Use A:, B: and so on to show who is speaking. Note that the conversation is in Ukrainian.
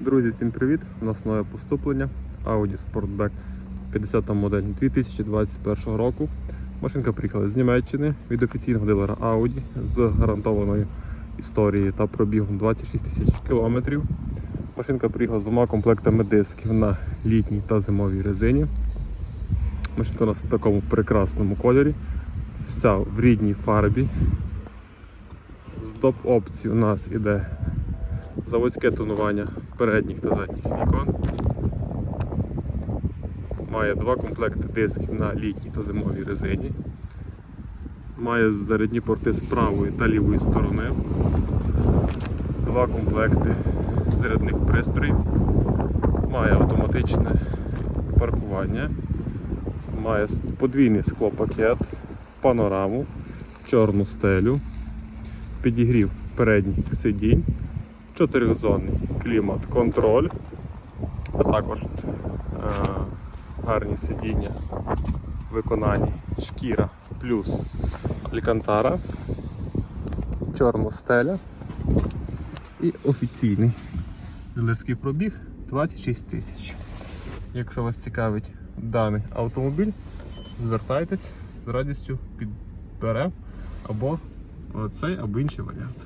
A: Друзі, всім привіт! У нас нове поступлення Audi Sportback 50 модель 2021 року. Машинка приїхала з Німеччини від офіційного дилера Audi з гарантованою історією та пробігом 26 тисяч кілометрів. Машинка приїхала з двома комплектами дисків на літній та зимовій резині. Машинка у нас в такому прекрасному кольорі. Вся в рідній фарбі. З доп опцій у нас іде заводське тонування передніх та задніх вікон. Має два комплекти дисків на літній та зимовій резині. Має зарядні порти з правої та лівої сторони. Два комплекти зарядних пристроїв. Має автоматичне паркування. Має подвійний склопакет, панораму, чорну стелю, підігрів передніх сидінь, чотиризонний клімат контроль, а також е, гарні сидіння виконанні шкіра плюс алькантара, чорна стеля і офіційний дилерський пробіг 26 тисяч. Якщо вас цікавить даний автомобіль, звертайтесь з радістю підберемо або цей, або інший варіант.